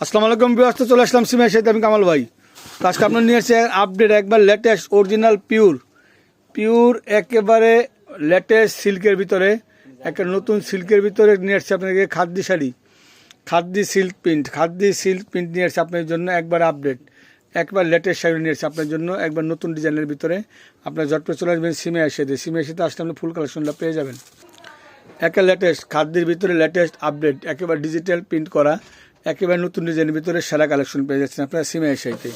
আসসালামু আলাইকুম ব্যস্ত চলে আসলাম সিমের সাথে আমি কামাল ভাই। তো আজকে আপনার নিয়ে এসেছে আপডেট একবার লেটেস্ট অরিজিনাল পিওর পিওর একেবারে লেটেস্ট সিল্কের ভিতরে, একটা নতুন সিল্কের ভিতরে নিয়ে এসছে আপনাকে khadi sari. Khadi silk print khadi silk print নিয়ে এসছে আপনার জন্য একবার আপডেট একবার লেটেস্ট শাড়ি নিয়ে এসছে আপনার জন্য, একবার নতুন ডিজাইনের ভিতরে। আপনার জটপে চলে আসবেন সিমে এসে। সিমে এসে আসলে আপনি ফুল কালেকশনটা পেয়ে যাবেন। একে লেটেস্ট খাদ্যের ভিতরে লেটেস্ট আপডেট একেবারে ডিজিটাল প্রিন্ট করা। একেবারে নতুন ডিজাইনের ভিতরে সেরা কালেকশন পেয়ে যাচ্ছেন আপনারা সিমে এসেতে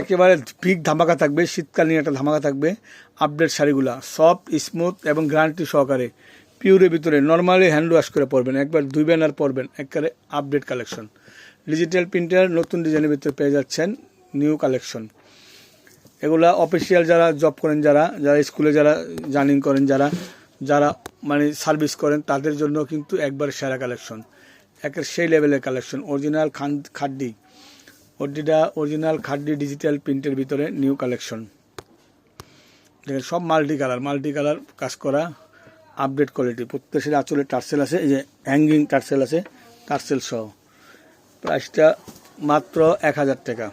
একেবারে পিক ধামাকা থাকবে, শীতকালীন একটা ধামাকা থাকবে আপডেট শাড়িগুলা। সফট স্মুথ এবং গ্যারান্টি সহকারে পিওরের ভিতরে নর্মালি হ্যান্ড ওয়াশ করে পরবেন, একবার দুই ব্যানার পরবেন, একবারে আপডেট কালেকশন ডিজিটাল প্রিন্টার নতুন ডিজাইনের ভিতরে পেয়ে যাচ্ছেন নিউ কালেকশন এগুলা অফিসিয়াল যারা জব করেন, যারা যারা স্কুলে যারা জার্নিং করেন, যারা যারা মানে সার্ভিস করেন, তাদের জন্য কিন্তু একবার সেরা কালেকশন একের সেই লেভেলের কালেকশন অরিজিনাল খান খাড্ডি। ওটিটা অরিজিনাল খাড্ডি ডিজিটাল প্রিন্টের ভিতরে নিউ কালেকশন দেখেন, সব মাল্টি কালার মাল্টি কালার কাজ করা আপডেট কোয়ালিটি প্রত্যেক সেটা আঁচলে টার্সেল আছে, এই যে হ্যাঙ্গিং টার্সেল আছে, টার্সেল সহ। প্রাইসটা মাত্র এক হাজার টাকা,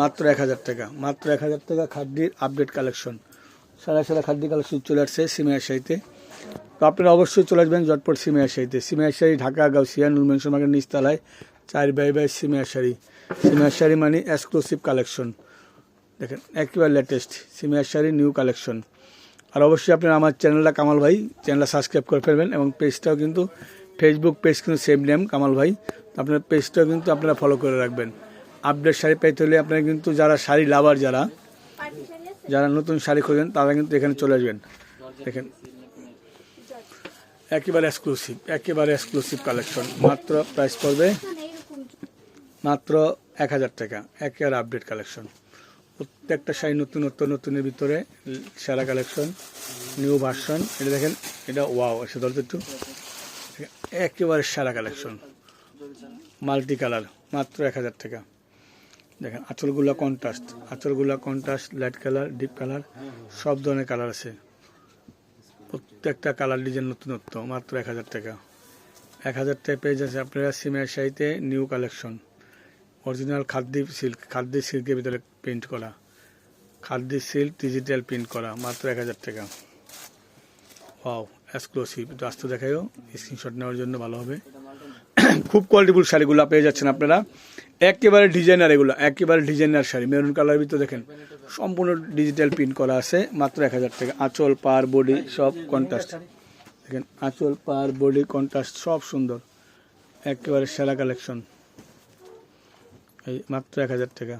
মাত্র এক হাজার টাকা, মাত্র এক হাজার টাকা খাদ্যির আপডেট কালেকশন সারা সারা খাদ্য কালেকশন চলে আসছে সিমিয়ার শাড়িতে তো আপনারা অবশ্যই চলে আসবেন জটপট সিমিয়ার শাড়িতে সিমিয়ার শাড়ি ঢাকা, গাউসিয়া নুরমেনশন মার্কেট নিচতলায় চার বাই বাই সিমিয়ার শাড়ি সিমিয়ার শাড়ি মানে এক্সক্লুসিভ কালেকশন দেখেন, একেবারে লেটেস্ট সিমিয়ার শাড়ি নিউ কালেকশন আর অবশ্যই আপনারা আমার চ্যানেলটা কামাল ভাই চ্যানেলটা সাবস্ক্রাইব করে ফেলবেন এবং পেজটাও কিন্তু ফেসবুক পেজ কিন্তু সেম নেম কামাল ভাই। আপনার পেজটাও কিন্তু আপনারা ফলো করে রাখবেন। আপডেট শাড়ি পাইতে হলে আপনারা কিন্তু যারা শাড়ি লাভার যারা যারা নতুন শাড়ি খোঁজেন, তারা কিন্তু এখানে চলে আসবেন। দেখেন একেবারে এক্সক্লুসিভ একেবারে এক্সক্লুসিভ কালেকশন মাত্র প্রাইস পড়বে মাত্র এক হাজার টাকা, একেবারে আপডেট কালেকশন প্রত্যেকটা শাড়ি নতুন নতুন, নতুনের ভিতরে সেরা কালেকশন নিউ ভার্সন এটা দেখেন, এটা ওয়াও এসে ধরতে একটু। একেবারে সেরা কালেকশন মাল্টি কালার মাত্র এক হাজার টাকা। দেখেন, আঁচলগুলো contrast আঁচলগুলো contrast light colour deep colour সব ধরনের কালার আছে। প্রত্যেকটা কালার ডিজাইন নতুনত্ব, মাত্র এক হাজার টাকা। এক হাজার টাকা পেয়ে যাচ্ছে আপনারা সিমের শাড়িতে new collection. Original khadi silk, khadi সিল্কের ভিতরে প্রিন্ট করা। খাদ্যি সিল্ক ডিজিটাল প্রিন্ট করা, মাত্র এক হাজার টাকা। Wow, exclusive. একটু আসতে দেখাইও, স্ক্রিনশট নেওয়ার জন্য ভালো হবে। খুব কোয়ালিটিফুল শাড়িগুলো পেয়ে যাচ্ছেন আপনারা। একেবারে ডিজাইনার এগুলো, একেবারে ডিজাইনার শাড়ি, মেরুন কালার ভিতরে দেখেন, সম্পূর্ণ ডিজিটাল প্রিন্ট করা আছে, মাত্র এক হাজার টাকা। আঁচল, পার বডি সব কন্ট্রাস্ট দেখেন, আঁচল, পার বডি কন্ট্রাস্ট সব সুন্দর, একেবারে সেরা কালেকশন এই মাত্র এক হাজার টাকা।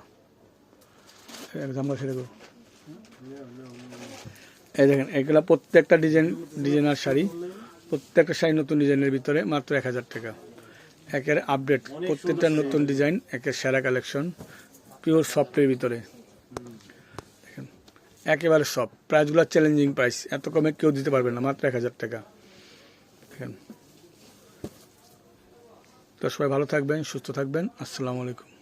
এই দেখেন, এগুলা প্রত্যেকটা ডিজাইন ডিজাইনার শাড়ি, প্রত্যেকটা শাড়ি নতুন ডিজাইনের ভিতরে মাত্র এক হাজার টাকা। একের আপডেট প্রত্যেকটা নতুন ডিজাইন একের সেরা কালেকশন পিওর সফটের ভিতরে। দেখেন, একেবারে সব। প্রাইসগুলো চ্যালেঞ্জিং প্রাইস এত কমে কেউ দিতে পারবে না, মাত্র এক হাজার টাকা। দেখেন। তো সবাই ভালো থাকবেন, সুস্থ থাকবেন। আসসালামু আলাইকুম।